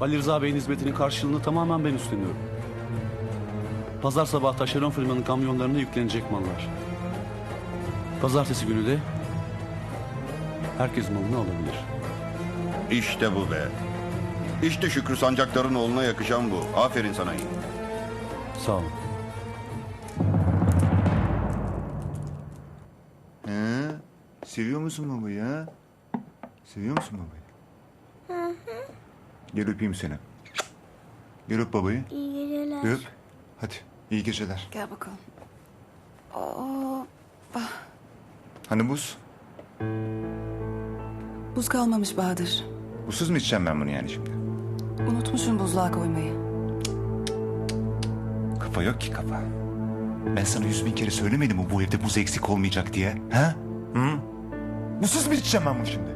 Ali Rıza Bey'in hizmetinin karşılığını tamamen ben üstleniyorum. Pazar sabah taşeron firmanın kamyonlarına yüklenecek mallar. Pazartesi günü de herkes malını alabilir. İşte bu be. İşte Şükrü Sancaktar'ın oğluna yakışan bu. Aferin sana iyi. Sağ olun. He? Seviyor musun babayı ha? Seviyor musun babayı? Gel öpeyim seni. Gel öp babayı. İyi geceler. Öp. Hadi iyi geceler. Gel bakalım. Hani buz? Buz kalmamış Bahadır. Buzsuz mu içeceğim ben bunu yani şimdi? Unutmuşum buzluğa koymayı. Kafa yok ki kafa. Ben sana yüz bin kere söylemedim mi bu evde buz eksik olmayacak diye? Ha? Hı? Buzsuz mu içeceğim ben bunu şimdi?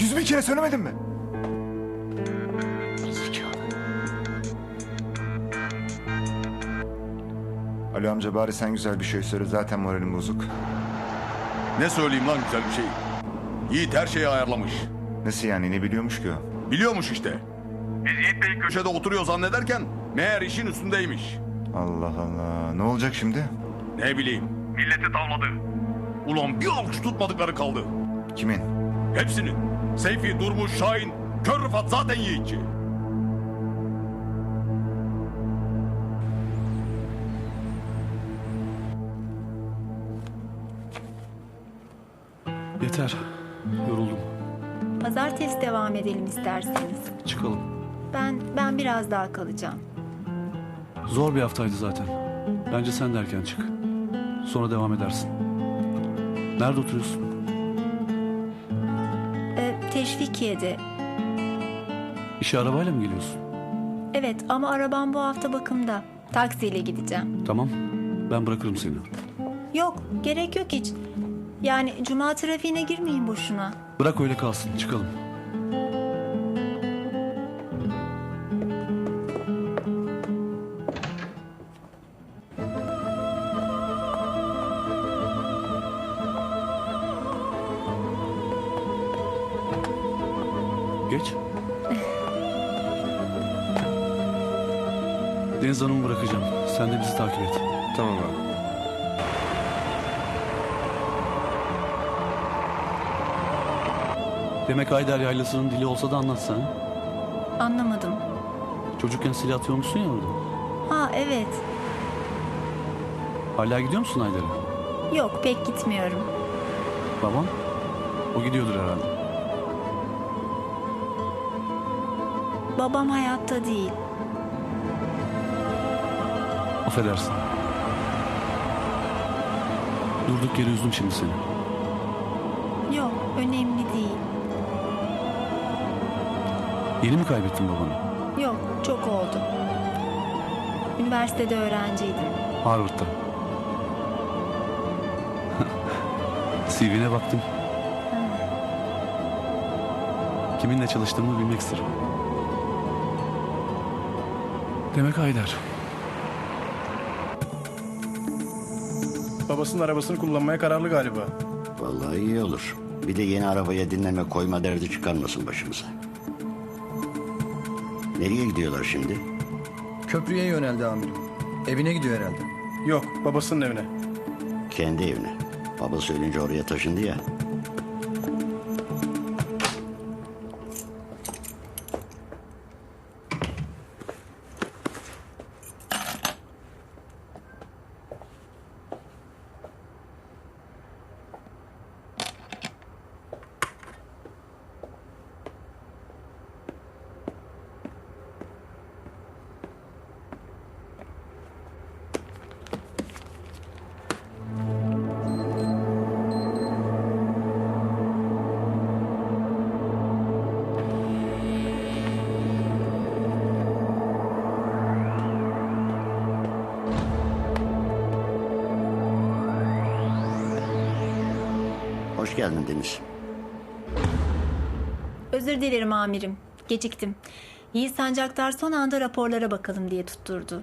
Yüz bin kere söylemedim mi? Ali amca bari sen güzel bir şey söyle zaten moralim bozuk. Ne söyleyeyim lan güzel bir şey. Yiğit her şeyi ayarlamış. Nasıl yani ne biliyormuş ki o? Biliyormuş işte. Biz Yiğit Bey köşede oturuyor zannederken meğer işin üstündeymiş. Allah Allah ne olacak şimdi? Ne bileyim. Milleti tavladı. Ulan bir avuç tutmadıkları kaldı. Kimin? Hepsinin. Seyfi, Durmuş, Şahin, Kör Rıfat zaten yiğitçi. Yeter. Yoruldum. Pazartesi devam edelim isterseniz. Çıkalım. Ben ben biraz daha kalacağım. Zor bir haftaydı zaten. Bence sen de erken çık. Sonra devam edersin. Nerede oturuyorsun? Ee, Teşvikiye'de. İşe arabayla mı geliyorsun? Evet ama arabam bu hafta bakımda. Taksiyle gideceğim. Tamam. Ben bırakırım seni. Yok gerek yok hiç. Yani cuma trafiğine girmeyin boşuna. Bırak öyle kalsın. Çıkalım. Geç. Deniz Hanım'ı bırakacağım. Sen de bizi takip et. Tamam abi. Demek Ayder Yaylası'nın dili olsa da anlatsana. Anlamadım. Çocukken silah atıyormuşsun ya orada. Ha evet. Hala gidiyor musun Ayder'e? Yok pek gitmiyorum. Babam? O gidiyordur herhalde. Babam hayatta değil. Affedersin. Durduk yere üzdüm şimdi seni. Yok önemli değil. Yeni mi kaybettin babanı? Yok çok oldu. Üniversitede öğrenciydim. Harvard'da. CV'ne baktım. Kiminle çalıştığımı bilmek isterim. Demek Haydar. Babasının arabasını kullanmaya kararlı galiba. Vallahi iyi olur. Bir de yeni arabaya dinleme koyma derdi çıkarmasın başımıza. Nereye gidiyorlar şimdi? Köprüye yöneldi amirim. Evine gidiyor herhalde. Yok, babasının evine. Kendi evine. Baba söyleyince oraya taşındı ya. Hoş geldin Deniz. Özür dilerim amirim. Geciktim. Yiğit Sancaktar son anda raporlara bakalım diye tutturdu.